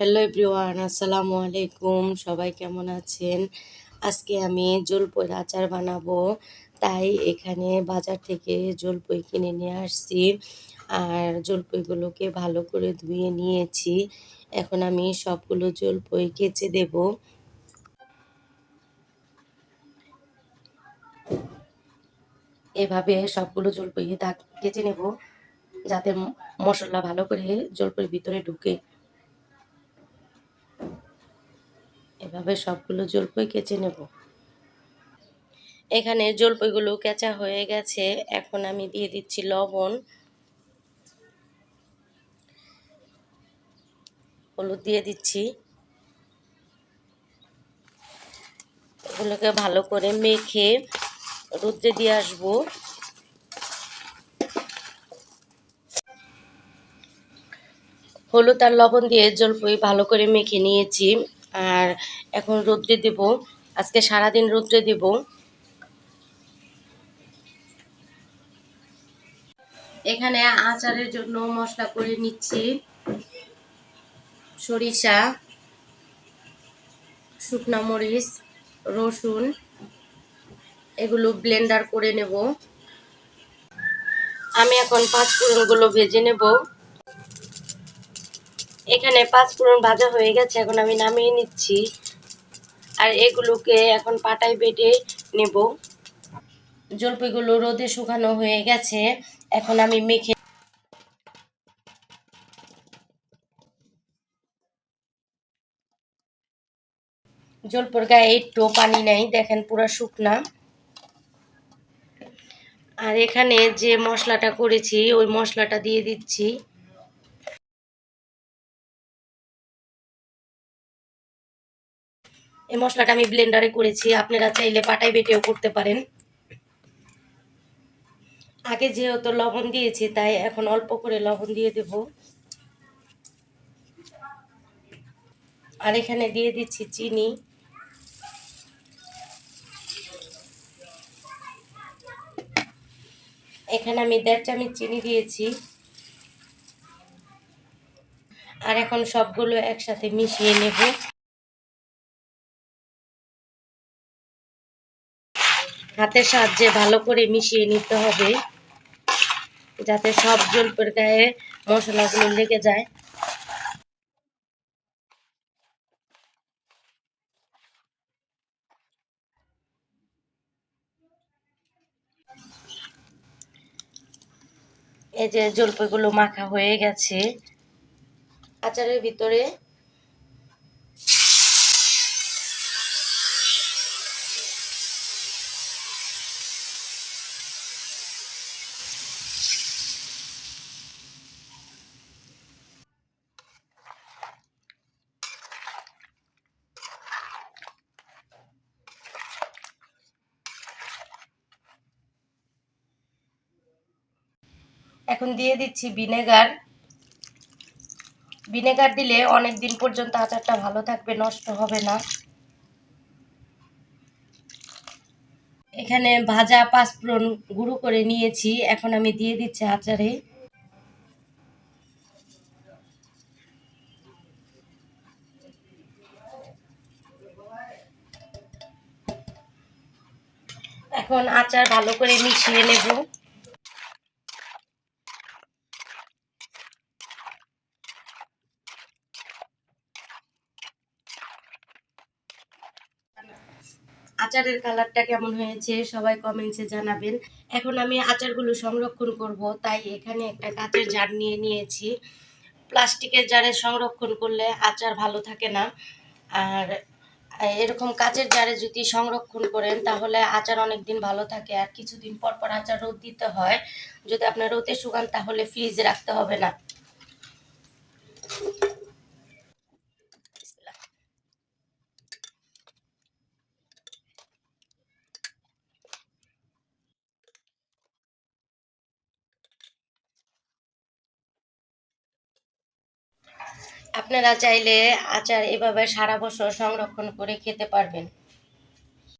Hello everyone আসসালামু আলাইকুম। সবাই কেমন আছেন? আজকে আমি জলপইয়ের আচার বানাবো। তাই এখানে বাজার থেকে জলপই কিনে নিয়ে আসছি। আর জলপইগুলোকে ভালো করে ধুয়ে নিয়েছি। এখন আমি সবগুলো জলপই কেচে দেব। এভাবে সবগুলো জলপই দাগ কেচে নেব। যাতে মশলা ভালো করে জলপইয়ের ভিতরে ঢুকে। এভাবে সবগুলো জলপই কেচে নেব। এখানে জলপইগুলো কেঁচা হয়ে গেছে। এখন আমি দিয়ে দিচ্ছি লবণ। হলুদ দিয়ে দিচ্ছি। এগুলোকে ভালো করে মেখে রুদ্রে দিয়ে আসব। হলুদ আর লবণ দিয়ে জলপই ভালো করে মেখে নিয়েছি। আর এখন রোদ্রে দেব। আজকে সারাদিন রোদ্রে দেব। এখানে আচারের জন্য মশলা করে নিচ্ছি। সরিষা, শুকনা মরিচ, রসুন, এগুলো ব্লেন্ডার করে নেব। আমি এখন পাঁচ ফোড়নগুলো ভেজে নেব। এখানে পাঁচ ফোড়ন ভাজা হয়ে গেছে, এখন আমি নামিয়ে নিচ্ছি। আর এগুলোকে এখন পাটায় বেটে নেব। জলপাইগুলো রোদে শুকানো হয়ে গেছে, এখন আমি মেখে জলপর গায়ে একটু পানি নেই, দেখেন পুরা শুকনা। আর এখানে যে মশলাটা করেছি, ওই মশলাটা দিয়ে দিচ্ছি। এই মশলাটা আমি ব্লেন্ডারে করেছি, আপনারা চাইলে পাটায় বেটেও করতে পারেন। আগে যেহেতু লবণ দিয়েছি, তাই এখন অল্প করে লবণ দিয়ে দেব। আর এখানে দিয়ে দিচ্ছি চিনি। এখানে আমি দেড় চামচ চিনি দিয়েছি। আর এখন সবগুলো একসাথে মিশিয়ে নেব। হাতের সাহায্যে ভালো করে মিশিয়ে নিতে হবে, যাতে সব জলপের গায়ে মশলাগুলো লেগে যায়। এই যে জলপাইগুলো মাখা হয়ে গেছে, আচারের ভিতরে এখন দিয়ে দিচ্ছি ভিনেগার। ভিনেগার দিলে অনেক দিন পর্যন্ত আচারটা ভালো থাকবে, নষ্ট হবে না। এখানে ভাজা পাঁচফোড়ন গুঁড়ো করে নিয়েছি, এখন আমি দিয়ে দিচ্ছি আচারে। এখন আচার ভালো করে মিশিয়ে নেব। আচারের কালারটা কেমন হয়েছে সবাই কমেন্টসে জানাবেন। এখন আমি আচারগুলো সংরক্ষণ করব, তাই এখানে একটা কাঁচের জার নিয়ে নিয়েছি। প্লাস্টিকের জারে সংরক্ষণ করলে আচার ভালো থাকে না। আর এরকম কাচের জারে যদি সংরক্ষণ করেন, তাহলে আচার অনেক দিন ভালো থাকে। আর কিছুদিন পর পর আচার রোদ দিতে হয়। যদি আপনার রোদে শুকান, তাহলে ফ্রিজে রাখতে হবে না। আপনারা চাইলে আচার এভাবে সারা বছর সংরক্ষণ করে খেতে পারবেন।